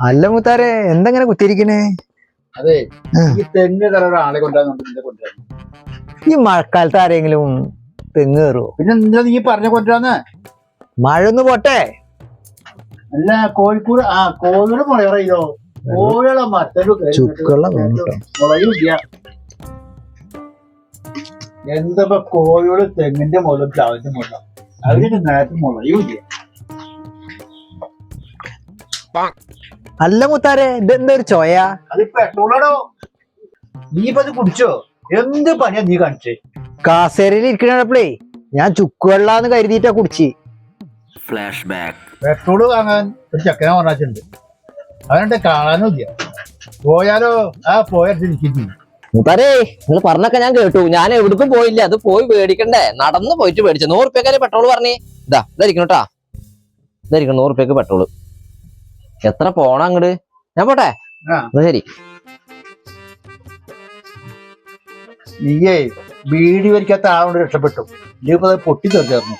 അല്ല മുത്താരെ എന്തെങ്ങനെ കുത്തിയിരിക്കണേ? അതെ ഈ തെങ്ങ് തര ഒരാളെ കൊണ്ടുവന്നു നിന്നെ കൊണ്ടുവരുന്നു. ഈ മഴക്കാലത്ത് ആരെങ്കിലും തെങ്ങ് കയറുവോ പിന്നെ എന്താ നീ പറഞ്ഞ കൊണ്ടുവന്ന് മഴ ഒന്ന് പോട്ടെ. അല്ല കോഴിക്കൂട് ആ കോഴിയുടെ മുളയറിയോ കോഴികളെ മറ്റൊരു ചുക്കുള്ള വേണം മുളയില്ല എന്താ കോഴിയോട് തെങ്ങിന്റെ മുകളിൽ ചാവിന്റെ മുള്ള അതിന്റെ നേരത്തെ മുളയുമില്ല അല്ല മുത്താരെ ഇതെന്തൊരു ചോയാ? ചോയ അത് പെട്രോളാണോ നീ ഇപ്പൊ അത് കുടിച്ചോ? എന്ത് പണിയാ നീ കാണിച്ചേ? കാസേരയിൽ ഇരിക്കണപ്പോഴേ ഞാൻ ചുക്കുവെള്ളാന്ന് കരുതിയിട്ടാ കുടിച്ച്. ഫ്ലാഷ് ബാക്ക് പെട്രോൾ വാങ്ങാൻ ഒരു ചക്കനെ പറഞ്ഞിട്ടുണ്ട് അവനുണ്ട് കാണാനും ഇല്ല പോയാലോ? ആ ഇരിക്കുന്നു. മുത്താരേ നിങ്ങൾ പറഞ്ഞൊക്കെ ഞാൻ കേട്ടു. ഞാൻ എവിടേക്കും പോയില്ല. അത് പോയി മേടിക്കണ്ടേ? നടന്ന് പോയിട്ട് മേടിച്ചു. നൂറ് റുപ്യക്കല്ലേ പെട്രോൾ പറഞ്ഞേ. ഇതാ ഇതായിരിക്കണം കേട്ടാ ഇതായിരിക്കണം നൂറ് റുപ്യക്ക് പെട്രോൾ എത്ര പോണം അങ്ങട്? ഞാൻ പോട്ടെ. എന്നാ ശരി. നീയേ ബീഡി വരിക്കാത്ത ആളോട് രക്ഷപ്പെട്ടു. പൊട്ടി തീർന്നു